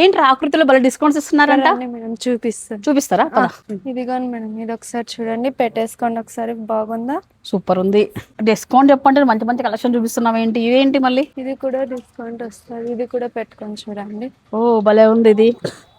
ఏంటి ఆకృతిలో భలే డిస్కౌంట్స్ ఇస్తున్నారంట? మేడం చూపిస్తాను. చూపిస్తారా. ఇదిగోండి మేడం ఇది ఒకసారి చూడండి పెట్టేసుకోండి ఒకసారి బాగుందా? సూపర్ ఉంది. డిస్కౌంట్ చెప్పంటే మంచి మంచి కలెక్షన్ చూపిస్తున్నావు ఏంటి? ఇవేంటి మళ్ళీ? ఇది కూడా డిస్కౌంట్ వస్తుంది ఇది కూడా పెట్టుకొని చూడండి. ఓ భలే ఉంది ఇది.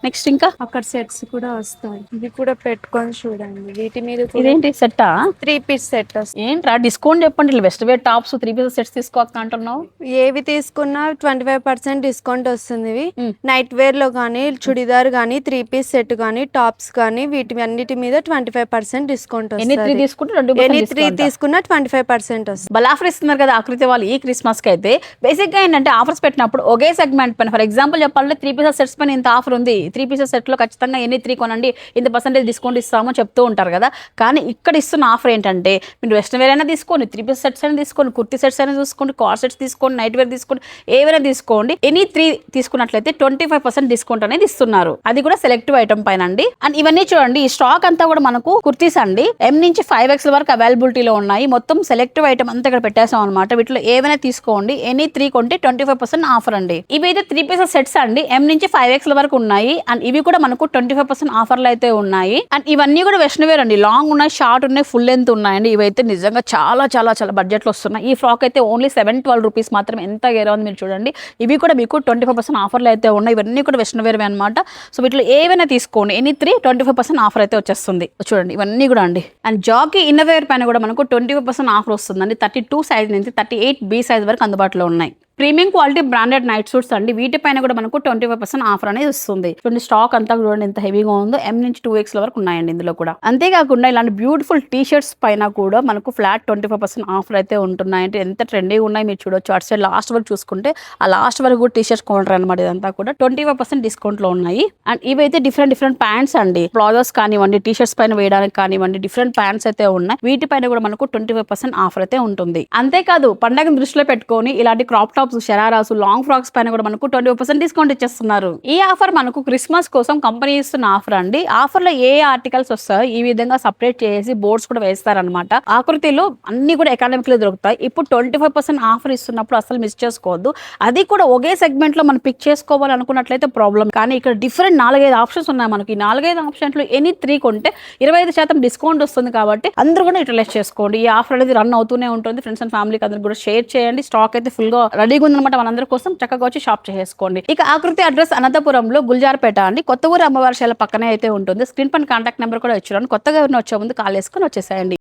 నెక్స్ట్ ఇంకా? అక్కడ సెట్స్ కూడా వస్తాయి. ఇది కూడా పెట్టుకొని చూడండి. వీటి మీద ఇదేంటి సెట్టా? త్రీ పీస్ సెట్ ఏంట్రా డిస్కౌంట్ చెప్పండి. West wear tops three pieces sets తీసుకోక అంటున్నావు. ఏవి తీసుకున్నా ట్వంటీ ఫైవ్ పర్సెంట్ డిస్కౌంట్ వస్తుంది ఇవి. నైట్ వేర్లో కానీ చుడిదార్ కానీ త్రీ పీస్ సెట్ కానీ టాప్స్ కానీ వీటి అన్నిటి మీద ట్వంటీ ఫైవ్ పర్సెంట్ డిస్కౌంట్ ఎన్ని త్రీ వస్తుంది. ఎనీ త్రీ తీసుకున్నా ట్వంటీ ఫైవ్ పర్సెంట్ వస్తుంది బల్ ఆఫర్ ఇస్తున్నారు కదా ఆకృతి వాళ్ళు ఈ క్రిస్మస్కి అయితే. బేసిక్గా ఏంటంటే ఆఫర్స్ పెట్టినప్పుడు ఒకే సెగ్మెంట్ పైన ఫర్ ఎగ్జాంపుల్ చెప్పాలంటే త్రీ పీసెస్ సెట్స్ పైన ఇంత ఆఫర్ ఉంది. త్రీ పీసెస్ సెట్లో ఖచ్చితంగా ఎన్ని త్రీ కొనండి ఇంత పర్సెంటేజ్ డిస్కౌంట్ ఇస్తామో చెప్తూ ఉంటారు కదా. కానీ ఇక్కడ ఇస్తున్న ఆఫర్ ఏంటంటే మీరు వెస్ట్రన్ వేర్ అయినా తీసుకోండి త్రీ పీస్ సెట్స్ అయినా తీసుకోండి కుర్తీ సెట్స్ అయినా తీసుకోండి కార్ సెట్స్ తీసుకోండి నైట్ వేర్ తీసుకోండి ఏవైనా తీసుకోండి. ఎనీ త్రీ తీసుకున్నట్లయితే ట్వంటీ ఫైవ్ పర్సెంట్ డిస్కౌంట్ అనేది ఇస్తున్నారు. అది కూడా సెలెక్టివ్ ఐటమ్ పైన అండి. అండ్ ఇవన్నీ చూడండి ఈ స్టాక్ అంతా కూడా మనకు కుర్తీస్ అండి. ఎం నుంచి ఫైవ్ ఎక్స్ వరకు అవైలబిలిటీలో ఉన్నాయి. మొత్తం సెలెక్టివ్ ఐటమ్ అంతా ఇక్కడ పెట్టేసాం అనమాట వీటిలో ఏవైనా తీసుకోండి ఎనీ త్రీ కొంటే ట్వంటీ ఫైవ్ పర్సెంట్ ఆఫర్ అండి. ఇవి అయితే త్రీ పీసెస్ సెట్స్ అండి ఎం నుంచి ఫైవ్ ఎక్స్ వరకు ఉన్నాయి. అండ్ ఇవి కూడా మనకు ట్వంటీ ఫైవ్ పర్సెంట్ ఆఫర్లు అయితే ఉన్నాయి. అండ్ ఇవన్నీ కూడా వెస్ట్నవేర్ అండి లాంగ్ ఉన్నాయి షార్ట్ ఉన్నాయి ఫుల్ లెంత్ ఉన్నాయండి. ఇవైతే నిజంగా చాలా చాలా చాలా బడ్జెట్లో వస్తున్నాయి. ఈ ఫ్రాక్ అయితే ఓన్లీ సెవెన్ ట్వెల్వ్ రూపీస్ మాత్రం ఎంత గేరా ఉంది మీరు చూడండి. ఇవి కూడా మీకు ట్వంటీ ఫైవ్ పర్సెంట్ ఆఫర్లు అయితే ఉన్నాయి. ఇవన్నీ కూడా వెస్ట్రన్ అనమాట సో వీటిలో ఏవైనా తీసుకోండి any three twenty five percent offer అయితే వచ్చేస్తుంది. చూడండి ఇవన్నీ కూడా అండి. అండ్ జాకీ ఇన్నర్వేర్ పైన కూడా మనకు ట్వంటీ ఫైవ్ పర్సెంట్ ఆఫర్ వస్తుందండి. థర్టీ టూ సైజ్ నుంచి థర్టీ ఎయిట్ బి సైజ్ వరకు అందుబాటులో ఉన్నాయి. Premium quality branded night suits అండి. వీటిపైన కూడా మనకు ట్వంటీ ఫైవ్ పర్సెంట్ ఆఫర్ అనేది వస్తుంది. చూడండి స్టాక్ అంతా చూడండి ఎంత హెవీగా ఉందో. ఎం నుంచి టూ ఎక్స్ వరకు ఉన్నాయండి ఇందులో కూడా. అంతేకాకుండా ఇలాంటి బ్యూటిఫుల్ టీ షర్ట్స్ పైన కూడా మనకు flat twenty five percent offer అయితే ఉంటున్నాయి అంటే ఎంత ట్రెండీగా ఉన్నాయి మీరు చూడొచ్చు. అటు సైడ్ లాస్ట్ వరకు చూసుకుంటే ఆ లాస్ట్ వరకు కూడా టీ షర్ట్స్ కొంటారు అనమాట ఇదంతా కూడా. ట్వంటీ ఫైవ్ పర్సెంట్ డిస్కౌంట్లో ఉన్నాయి. అండ్ ఇవైతే డిఫరెంట్ డిఫరెంట్ ప్యాంట్స్ అండి. ప్లాజోస్ కానివ్వండి టీ షర్ట్స్ పైన వేయడానికి కానివ్వండి డిఫరెంట్ ప్యాంట్స్ అయితే ఉన్నాయి. వీటిపైన కూడా మనకు ట్వంటీ ఫైవ్ పర్సెంట్ ఆఫర్ అయితే ఉంటుంది. అంతేకాదు పండగను దృష్టిలో పెట్టుకొని ఇలాంటి క్రాప్ టాప్ టాప్స్ షరారాసు లాంగ్ ఫ్రాక్స్ పైన కూడా మనకు ట్వంటీ పర్సెంట్ డిస్కౌంట్ ఇచ్చేస్తున్నారు. ఈ ఆఫర్ మనకు క్రిస్మస్ కోసం కంపెనీ ఇస్తున్న ఆఫర్ అండి. ఆఫర్లో ఏ ఆర్టికల్స్ వస్తాయో ఈ విధంగా సపరేట్ చేసి బోర్డ్స్ కూడా వేస్తారనమాట ఆకృతిలో అన్ని కూడా ఎకాడమిక్లో దొరుకుతాయి. ఇప్పుడు ట్వంటీ ఫైవ్ పర్సెంట్ ఆఫర్ ఇస్తున్నప్పుడు అసలు మిస్ చేసుకోవద్దు. అది కూడా ఒకే సెగ్మెంట్లో మనం పిక్ చేసుకోవాలనుకున్నట్లయితే ప్రాబ్లం కానీ ఇక్కడ డిఫరెంట్ నాలుగైదు ఆప్షన్స్ ఉన్నాయి మనకి. ఈ నాలుగైదు ఆప్షన్స్లో ఎనీ త్రీ కొంటే ఇరవై ఐదు శాతం డిస్కౌంట్ వస్తుంది కాబట్టి అందరూ కూడా యూటిలైజ్ చేసుకోండి. ఈ ఆఫర్ అనేది రన్ అవుతూనే ఉంటుంది. ఫ్రెండ్స్ అండ్ ఫ్యామిలీకి అందరూ కూడా షేర్ చేయండి. స్టాక్ అయితే ఫుల్గా రెడీగా ఉందన్నమాట మనందరి కోసం చక్కగా వచ్చి షాప్ చేసుకోండి ఇక ఆకృతి అడ్రస్ అనంతపురంలో గుల్జార్పేట అండి. కొత్త ఊరు అమ్మవారి శాల పక్కనే అయితే ఉంటుంది. స్క్రీన్ పైన కాంటాక్ట్ నెంబర్ కూడా ఇచ్చాను కొత్తగా ఎవరిని వచ్చే ముందు కాల్ వేసుకొని వచ్చేసేయండి.